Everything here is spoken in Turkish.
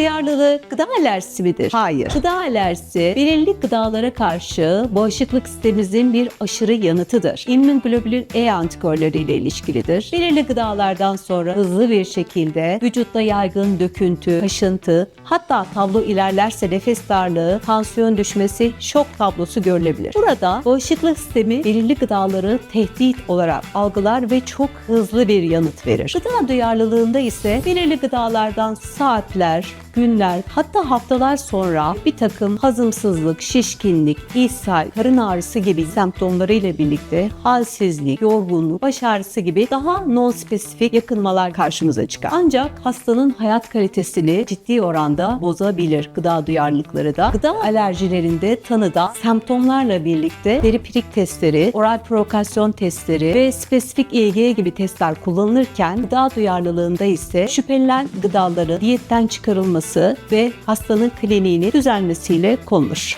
duyarlılığı gıda alerjisi midir? Hayır. Gıda alerjisi belirli gıdalara karşı bağışıklık sistemimizin bir aşırı yanıtıdır. İmmünoglobulin E antikorları ile ilişkilidir. Belirli gıdalardan sonra hızlı bir şekilde vücutta yaygın döküntü, kaşıntı, hatta tablo ilerlerse nefes darlığı, tansiyon düşmesi, şok tablosu görülebilir. Burada bağışıklık sistemi belirli gıdaları tehdit olarak algılar ve çok hızlı bir yanıt verir. Gıda duyarlılığında ise belirli gıdalardan saatler, günler hatta haftalar sonra bir takım hazımsızlık, şişkinlik, ishal, karın ağrısı gibi semptomlarıyla birlikte halsizlik, yorgunluk, baş ağrısı gibi daha non-spesifik yakınmalar karşımıza çıkar. Ancak hastanın hayat kalitesini ciddi oranda bozabilir gıda duyarlılıkları da. Gıda alerjilerinde tanıda semptomlarla birlikte peripirik testleri, oral provokasyon testleri ve spesifik EEG gibi testler kullanılırken gıda duyarlılığında ise şüphelilen gıdaların diyetten çıkarılması ve hastanın kliniğini düzenmesiyle konulur.